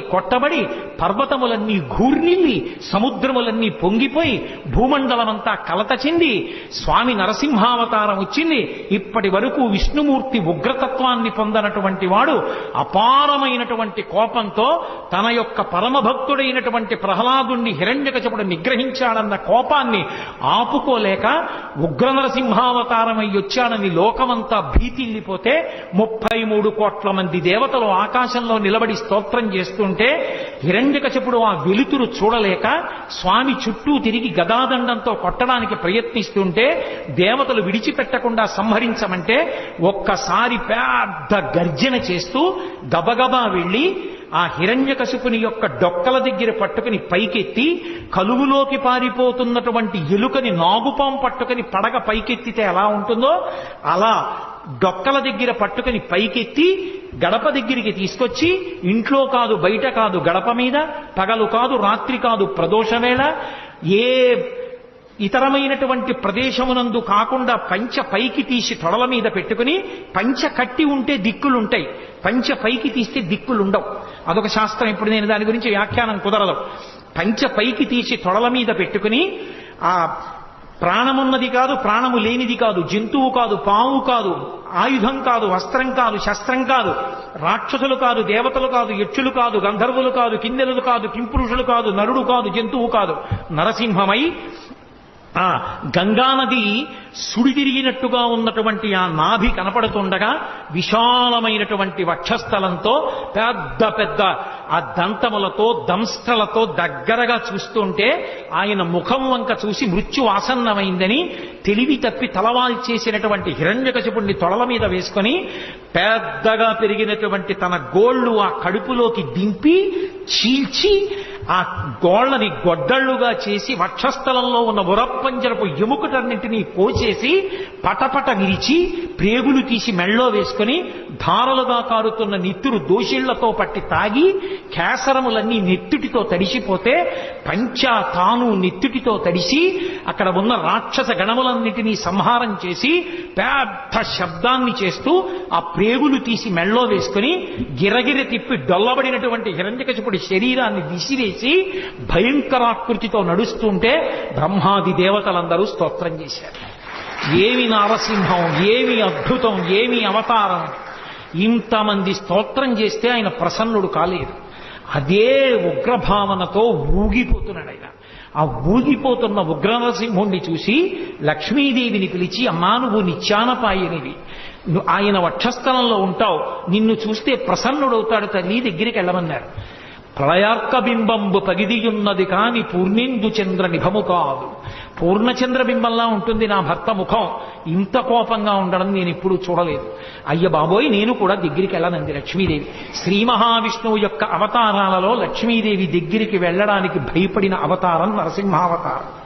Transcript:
పర్వతములన్నీ కొట్టబడి పర్వతములన్నీ ఘూర్నిల్లి సముద్రములన్నీ పొంగిపోయి భూమండలమంతా కలత చెంది స్వామి నరసింహావతారం వచ్చింది ఇప్పటి వరకు విష్ణుమూర్తి ఉగ్రతత్వాన్ని పొందనటువంటి వాడు అపారమైనటువంటి కోపంతో తన యొక్క పరమభక్తుడైనటువంటి ప్రహ్లాదుణ్ణి హిరణ్యకచపుడు నిగ్రహించాడన్న కోపాన్ని ఆపుకోలేక ఉగ్ర నరసింహావతారమై వచ్చాడని లోకమంతా భీతిల్లిపోతే ముప్పై మూడు కోట్ల మంది దేవతలు ఆకాశంలో నిలబడి స్తోత్రం చేస్తుంటే హిరణ్యకశపుడు ఆ వెలుతురు చూడలేక స్వామి చుట్టూ తిరిగి గదాదండంతో కొట్టడానికి ప్రయత్నిస్తుంటే దేవతలు విడిచిపెట్టకుండా సంహరించమంటే ఒక్కసారి పెద్ద గర్జన చేస్తూ గబగబా వెళ్ళి ఆ హిరణ్యకశిపుని యొక్క డొక్కల దగ్గర పట్టుకుని పైకెత్తి కలుగులోకి పారిపోతున్నటువంటి ఎలుకని నాగుపాం పట్టుకుని పడగ పైకెత్తితే ఎలా ఉంటుందో అలా డొక్కల దగ్గర పట్టుకుని పైకెత్తి గడప దగ్గరికి తీసుకొచ్చి ఇంట్లో కాదు బయట కాదు గడప మీద పగలు కాదు రాత్రి కాదు ప్రదోషవేళ ఏ ఇతరమైనటువంటి ప్రదేశమునందు కాకుండా పంచ పైకి తీసి తొడల మీద పెట్టుకుని పంచ కట్టి ఉంటే దిక్కులుంటాయి. పంచ పైకి తీస్తే దిక్కులుండవు. అదొక శాస్త్రం. ఇప్పుడు నేను దాని గురించి వ్యాఖ్యానం కుదరదు. పంచ పైకి తీసి తొడల మీద పెట్టుకుని ఆ ప్రాణమున్నది కాదు ప్రాణము లేనిది కాదు జంతువు కాదు పాము కాదు ఆయుధం కాదు వస్త్రం కాదు శస్త్రం కాదు రాక్షసులు కాదు దేవతలు కాదు యక్షులు కాదు గంధర్వులు కాదు కిందెలు కాదు కింపురుషులు కాదు నరుడు కాదు జంతువు కాదు నరసింహమై ఆ గంగానది సుడి తిరిగినట్టుగా ఉన్నటువంటి ఆ నాభి కనపడుతుండగా విశాలమైనటువంటి వక్షస్థలంతో పెద్ద పెద్ద ఆ దంతములతో దంస్ట్రలతో దగ్గరగా చూస్తుంటే ఆయన ముఖం వంక చూసి మృత్యు ఆసన్నమైందని తెలివి తప్పి తలవాల్ చేసినటువంటి హిరణ్యకశిపుణ్ణి తొడల మీద వేసుకొని పెద్దగా పెరిగినటువంటి తన గోళ్ళు ఆ కడుపులోకి దింపి చీల్చి ఆ గోళ్ళని గొడ్డళ్ళుగా చేసి వక్షస్థలంలో ఉన్న ఉరప్పంజరపు ఎముకటన్నింటినీ కోసేసి పటపట విరిచి ప్రేగులు తీసి మెళ్ళో వేసుకుని ధారలుగా కారుతున్న నిత్తురు దోషిళ్ళతో పట్టి తాగి కేసరములన్నీ నెత్తుటితో తడిసిపోతే పంచా తాను నెత్తుటితో తడిసి అక్కడ ఉన్న రాక్షస గణములన్నిటినీ సంహారం చేసి పెద్ద శబ్దాన్ని చేస్తూ ఆ ప్రేగులు తీసి మెళ్ళో వేసుకుని గిరగిర తిప్పి డొల్లబడినటువంటి హిరణ్యకశిపుడి శరీరాన్ని విసిరేసి భయంకరాకృతితో నడుస్తుంటే బ్రహ్మాది దేవతలందరూ స్తోత్రం చేశారు. ఏమి నారసింహం ఏమి అద్భుతం ఏమి అవతారం? ఇంతమంది స్తోత్రం చేస్తే ఆయన ప్రసన్నుడు కాలేదు. అదే ఉగ్రభావనతో ఊగిపోతున్నాడు ఆయన. ఆ ఊగిపోతున్న ఉగ్రనరసింహుణ్ణి చూసి లక్ష్మీదేవిని పిలిచి అమ్మా నువ్వు నిత్యానపాయనివి. ఆయన వక్షస్థలంలో ఉంటావు. నిన్ను చూస్తే ప్రసన్నుడవుతాడు తల్లి దగ్గరికి వెళ్ళమన్నారు. ప్రళయార్క బింబంబు పగిదియున్నది కాని పూర్ణిందు చంద్ర నిభము కాదు పూర్ణచంద్ర బింబంలా ఉంటుంది నా భర్త ముఖం ఇంత కోపంగా ఉండడం నేను ఎప్పుడూ చూడలేదు. అయ్య బాబోయ్ నేను కూడా దగ్గరికి వెళ్ళనంది లక్ష్మీదేవి. శ్రీ మహావిష్ణువు యొక్క అవతారాలలో లక్ష్మీదేవి దగ్గరికి వెళ్ళడానికి భయపడిన అవతారం నరసింహావతారం.